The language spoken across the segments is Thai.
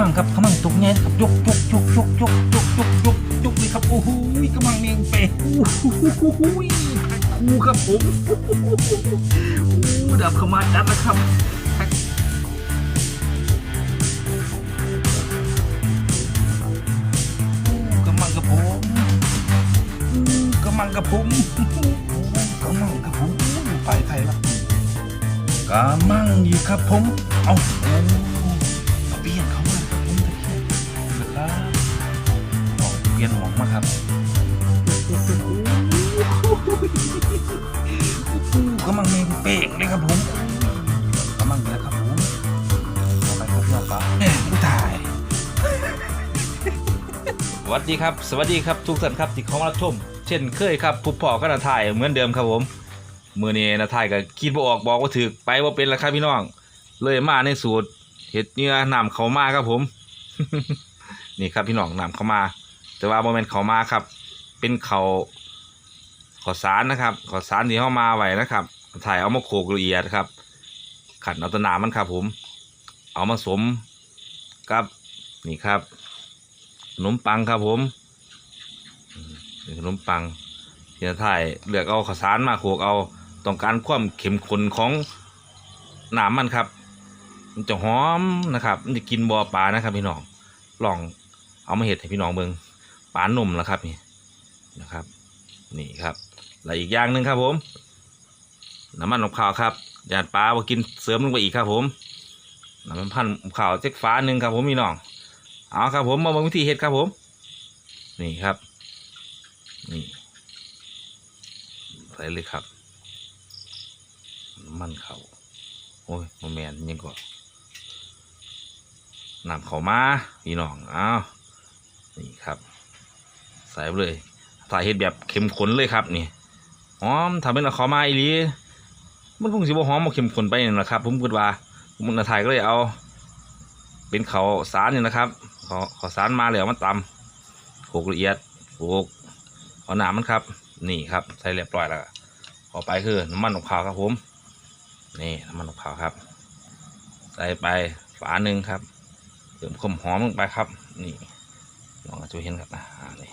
มังครับกังตุกเนี่ครับยกยกยกยกยกยกยกยกยกเลยครับโอ้โหกมังเมียงเป๋โอ้โหคูครับผมโอ้ดับขมาจัดแล้วครับกมังกับผมกมังกับผมกมังกับผมไปไทยละกระมังอยู่ครับผม เอาโอ้มา เรียนหมองมาครับกระมังเมงเป่งเลยครับผมกระมังเลยครับผมเอาไปครับพี่น้องครับผู้ตายสวัสดีครับ สวัสดีครับทุกท่านครับที่เข้ามารับชมเช่นเคยครับผู้พ่อก็นาถ่ายเหมือนเดิมครับผมมือนี้นาถ่ายก็คิดบ่ออกบอกว่าถือไปว่าเป็นแล้วครับพี่น้อง เลยมาในสูตรเห็ดเนื้อนำเขามาครับผม นี่ครับพี่น้องนำเขามา แต่ว่าโมเมนต์เขามาครับ เป็นเขาขอสารนะครับ ขอสารที่เข้ามาไว้นะครับ ถ่ายเอามาโขกละเอียดครับ ขันเอาตะหนามันครับผม เอามาสมกับนี่ครับขนมปังครับผมขนมปังที่จะถ่ายเลือกเอาข้าวสารมาโขกเอาต้องการความเข้มข้นของหน้ำมันครับ มันจะหอมนะครับ มันจะกินบัวปลานะครับพี่น้องลองเอามาเห็ดให้พี่น้องเบิง ปลาหนุ่มแล้วครับนี่นะครับ นี่ครับและอีกอย่างหนึ่งครับผม น้ำมันของข้าวครับหยาดปลามากินเสริมลงไปอีกครับผมน้ำมันพันข้าวเจ๊กฟ้าหนึ่งครับผมพี่น้องเอาครับผมมาบิ่งวิธีเฮ็ดครับผม นี่ครับ นี่ใส่เลยครับน้ำมันเขาโอ้ยโมแมนยังก็นำเขามาพี่น้องอ้าวนี่ครับ ส่ไปเลยใส่เฮ็ดแบบเข้มข้นเลยครับนี่หอมทำเป็นเอาเขามาอีลีมันคงสิบ่หอมบ่เข้มข้นไปนี่นะครับ ผมคิดว่าผมนาถ่ายก็เลยเอา เป็นเขาสารนี่นะครับขอขอสารมาแล้วมันตำโขกละเอียดโขกเอาหนามันครับ นี่ครับใส่เรียบร้อยแล้วต่อไปคือน้ำมันของขาวครับผมนี่น้ำมันของขาวครับ ใส่ไปฝาหนึ่งครับเติมความหอมลงไปครับ นี่ลองจะเห็นครับนะอ่านี่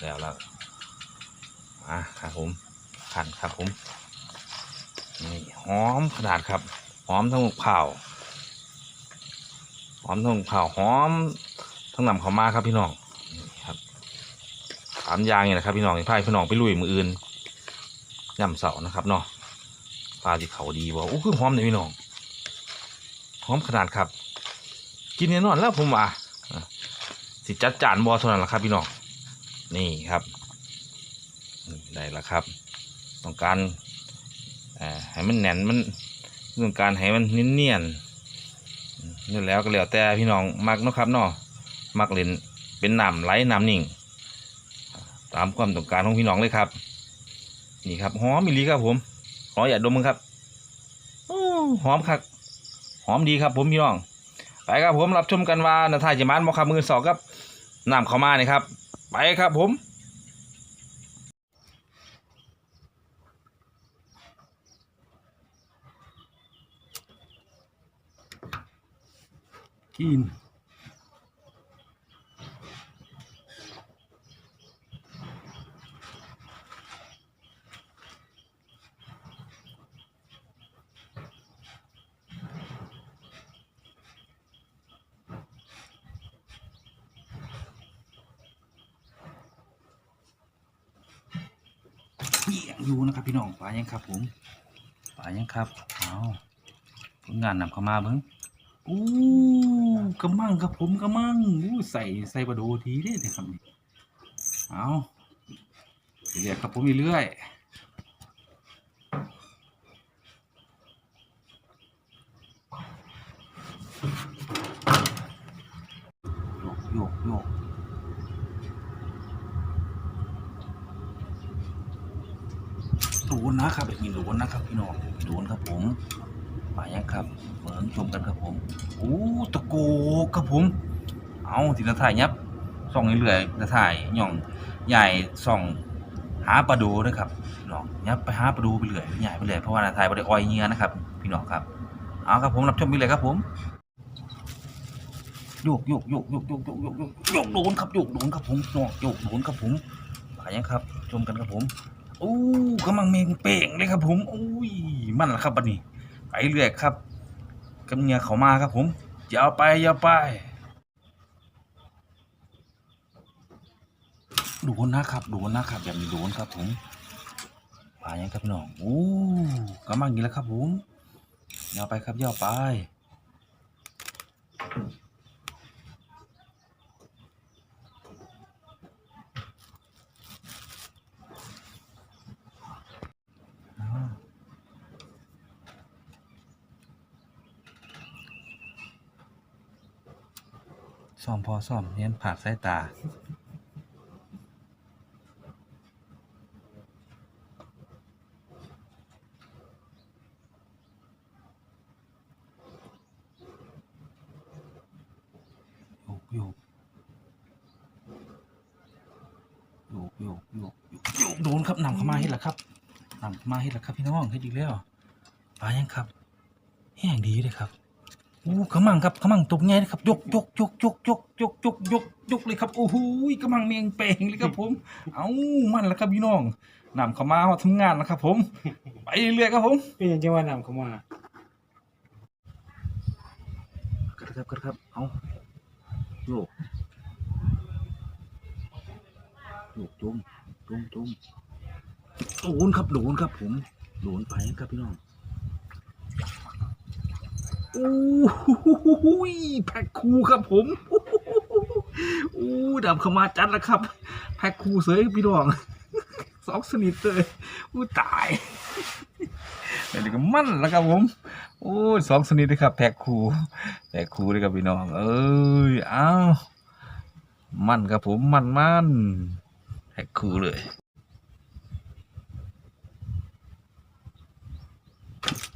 แล้วแล้วอะครับผมขันครับผมนี่หอมขนาดครับ หอมทั้งข้าหอมทั้งข้าหอมทั้งนำเขามาครับพี่น้องครับสามยางนี่นะครับพี่น้องพายพี่น้องไปลุยมืออื่นย่ำเสานะครับเนาะปลาที่เขาดีบ่โอ้คือหอมเลยพี่น้องหอมขนาดครับ กินแน่นอนแล้วผมว่าอะสิจัดจานบอเท่านั้นแหละครับพี่น้อง นี่ครับได้แล้วครับ ต้องการให้มันแน่นมันต้องการให้มันเนียนๆนี่แล้วก็แล้วแต่พี่น้องมักนะครับเนาะมักเล่นเป็นน้ำไหลน้ำนิ่ง ตามความต้องการของพี่น้องเลยครับ นี่ครับหอมอีหลีครับผมขออย่าดมมึงครับอหอมครับหอมดีครับผมพี่น้องไปครับผมรับชมกันว่านาทายจะมานมอคามือสองครับน้ำเข้ามานี่ครับ ไปครับผม กิน เปียงอยู่นะครับพี่น้องปลายังครับผมปลายังครับเอาผลงานนำเข้ามาเบิ้งอู้กระมังครับผมกระมังอู้ใส่ใส่ปลาโดทีเด้นะครับเอาเรียวครับผมเรื่อยกโยกโยก โดนนะครับแบบนี้โดนนะครับพี่น้องโดนครับผมไปยังครับเหมือนชมกันครับผมโอ้ตะโกครับผม เอาทีละถ่ายยับส่องเรื่อยๆละถ่ายหย่องใหญ่ส่องหาปลาดูด้วยครับพี่น้องยับไปหาปลาดูไปเรื่อยใหญ่ไปเรื่อยเพราะว่าละถ่ายบริออยเงี้ยนะครับ พี่น้องครับเอาครับผมรับชมไปเลยครับผมโยกโยกโยกโยกโยกโยกโยกโยกโยกโดนครับโยกโดนครับผมโยกโยกโดนครับผมไปยังครับ ชมกันครับผม โอ้กำลังเมงเป่งเลยครับ ผมโอ้ยมันละครับบัดนี้ไปเรื่อยครับกำเนียเขามาครับ ผมอย่าเอาไปอย่าเอาไปโดนนะครับโดนนะครับแบบนี้โดนครับ ผมไปยังครับพี่น้องโอ้กำลังนี้แล้วครับ ผมอย่าเอาไปครับอย่าเอาไป ซ่อมพอซ่อมเน้นผ่าดสายตา โยกโยกโยกโยกโยกโยกโยกโดนครับนำเข้ามาเฮ็ดละครับนำเข้ามาเฮ็ดละครับพี่น้องเฮ็ดอีกแล้วปลายังครับ แห้งดีเลยครับ อู้ขมังครับขมังตกไงนะครับ ยกยกยกยกยกยกยกยกยกเลยครับ โอ้โหขมังเมียงเป่งเลยครับผม เอ้ามันละครับพี่น้องนำเข้ามามาทำงานนะครับ ผม ไปเรื่อยๆครับผมเป็นยังจังว่านำเข้ามากระครับกระครับเอาโยกโยกจุ่มจุ่มจุ่มโดนครับโดนครับ ผมโดนไปครับพี่น้องโอ้โหแพ็คคูครับผมโอ้ดำเข้ามาจัดแล้วครับ แพ็คคูเสยพี่น้องสองสนิทเลยอู้ตายเดี๋ยวก็มั่นแล้วครับผมโอ้สองสนิทเลยครับ แพ็คคูแพ็คคูเลยครับพี่น้อง เอ้ยอ้าวมันครับผมมันมันแพ็คคูเลย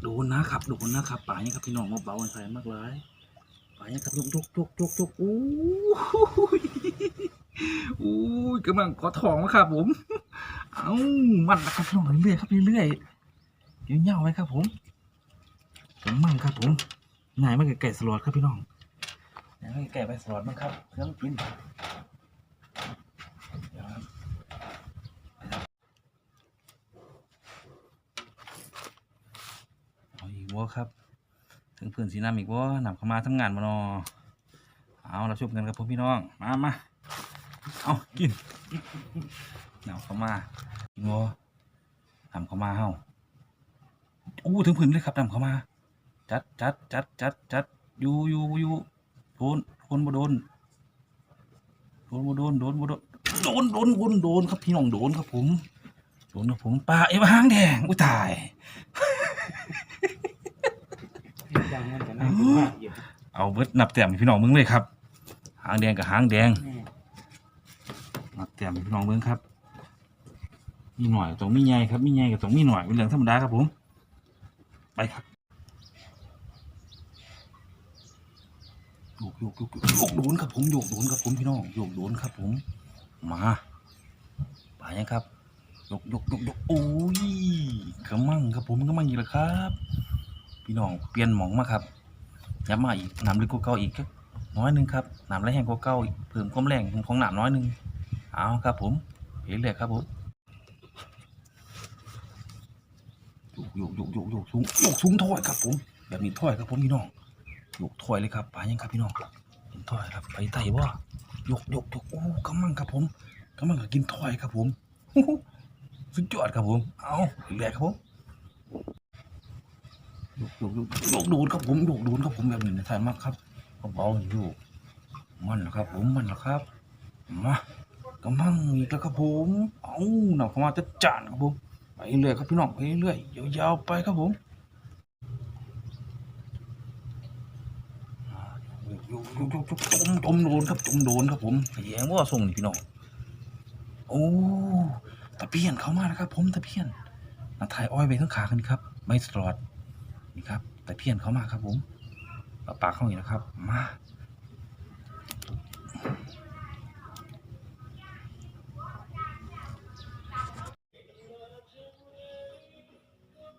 โดนนะครับโดนนะครับป่านี่ครับพี่น้องมาเบาใส่มากเลยป่านี่ครับยกยกยกยกยกโอ้ยโอ้ยกำลังขอทองมาครับผม เอ้ามันนะครับพี่น้องเรื่อยๆครับเรื่อยๆเงี้ยวๆไว้ครับ ผม ผมมั่งครับผมง่ายมากกับไก่สลอดครับพี่น้องง่ายมากกับไก่ใบสลอดมั้งครับเครื่องกินเดี๋ยวครับ เอาอีกวัครับ ถึงพื่อนสีน้ำอีกวันำเข้ามาทำงานมานอเอาเราชุบกันครับผมพี่น้อง มามาเอากินนำเข้ามากินวันำเข้ามาเฮ้าอู้ถึงพื้นเลยครับนำเข้ามา จัดจัดจัดจัดจัดอยู่อยู่อยู่โดนโดนบ่โดนโดนบ่โดนโดนบ่โดนโดนโดนโดนโดนครับพี่น้องโดนครับผมโดนครับผมปลาเอ้ยหางแดงอุ้ยตาย ดังมันจะน่ากินมากอยู่เอาเบิดนับแต้มให้พี่น้องมึงเลยครับ หางแดงกับหางแดงแม่นับแต้มให้พี่น้องมึงครับ มีหน่อยต้องมีใหญ่ครับมีใหญ่กับต้องมีหน่อยเป็นเรื่องธรรมดาครับผม ไปครับโยกโยกโยกโยกโยกโดนครับผมโยกโดนครับผมพี่น้องโยกโดนครับผม มาไปยังครับยกยกยกยกโอ้ยกระมังครับผมกระมังอีกแล้วครับ พี่น้องเปลี่ยนหมองมาครับย้ำมาอีกน้ำลึกกว่าเก่าอีกน้อยหนึงครับน้ำไหลแห้งกว่าเก่าอีกเพิ่มความแรงของน้ำน้อยหนึงเอาครับผมเรื่อยครับผมโยกโยกโยกโยกโยกสูงโยกสูงถอยครับผม แบบนี้ถอยครับผมพี่น้องโยกถอยเลยครับไปยังครับพี่น้องเห็นถอยครับไปไต่ว่โยกโยกโยกโอ้กำมังครับผมกำมังก็กินถอยครับผมสุดยอดครับผม เอาเรื่อยครับผม โยกโยกโยกโดนครับผมโยกโดนครับผมแบบนี้นะถ่ายมากครับเบาๆอยู่มันเหรอครับ ผมมันเหรอครับมากำลังอีกแล้วครับผม เอาหนักเข้ามาจะจานครับผมไปเรื่อยครับพี่น้องไปเรื่อยยาวๆไปครับผมโยกโยกโยกโยกจมจมโดนครับจมโดนครับผมแย่งว่าส่งนี่พี่น้องโอ้ตะเพียนเข้ามานะครับ ผมตะเพียนนาถ่ายอ้อยไปข้งขากันครับ ไม่สลอด นี่ครับแต่เพี้ยนเขามาครับผมเอาปากเข้าอีกนะครับ มา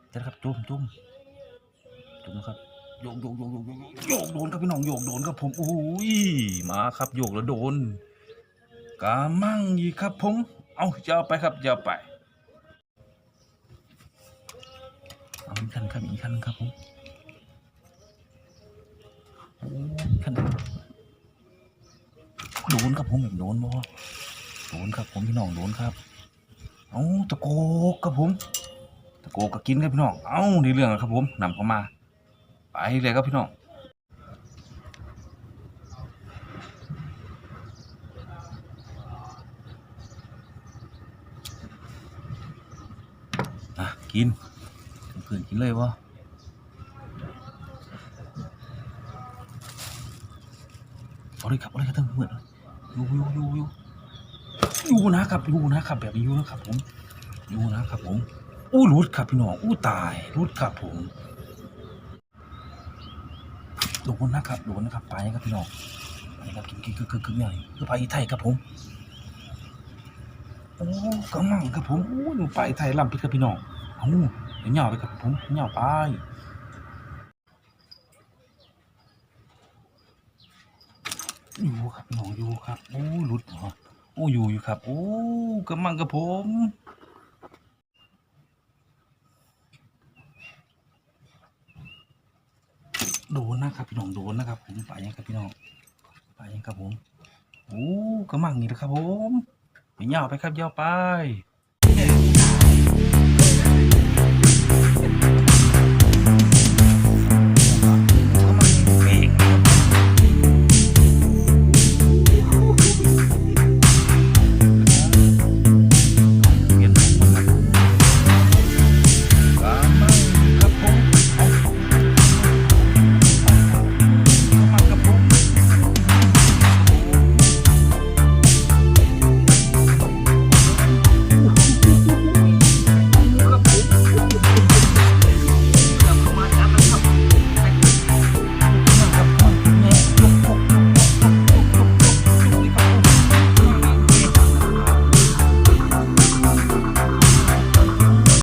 เจะครับจุ่มจุ่มจุ่มครับโยกโยกโยกโยกโยกโยกโดนครับพี่น้องโยกโดนครับผมโอ้ยมาครับโยกแล้วโดนกามั่งอีกครับผมเอาจะเอาไปครับจะเอาไป เอาอีกคันครับอีกคันครับผมโอ้ยคันโดนครับผมแบบโดนบ่โดนครับผมพี่น้องโดนครับ เอาตะโกกครับผมตะโกกก็กินครับพี่น้อง เอาในเรื่องอะครับผมนำเข้ามา ไปเลยครับพี่น้องอะกิน เพื่นกินเลยวะเอาเลยครับเอาเลยครับทั้งเพื่อนเลยอยู่อยู่อยู่อยู่อยู่นะครับอยู่นะครับแบบนี้อยู่นะครับผมอยู่นะครับผมอู้รุดครับพี่น้องอู้ตายรุดครับผมโดนนะครับโดนนะครับไปครับพี่น้องไปครับกินกินคือคือคือเนี่ยคือไปไทยครับผมโอ้กำลังครับผมโอ้ยไปไทยลำพิดครับพี่น้องเอา ดี๋ยวเหยาไปครับผมเหยาไปอยู่ครับพี่น้องอยู่ครับ โอ้หลุดเหรอโอ้อยู่อยู่ครับ โอ้กำลังครับผมโดนนะครับพี่น้องโดนนะครับผมไปยังครับพี่น้องไปยังครับผมโอ้กำลังนี่นะครับผมไปเหยาไปครับเหยาไป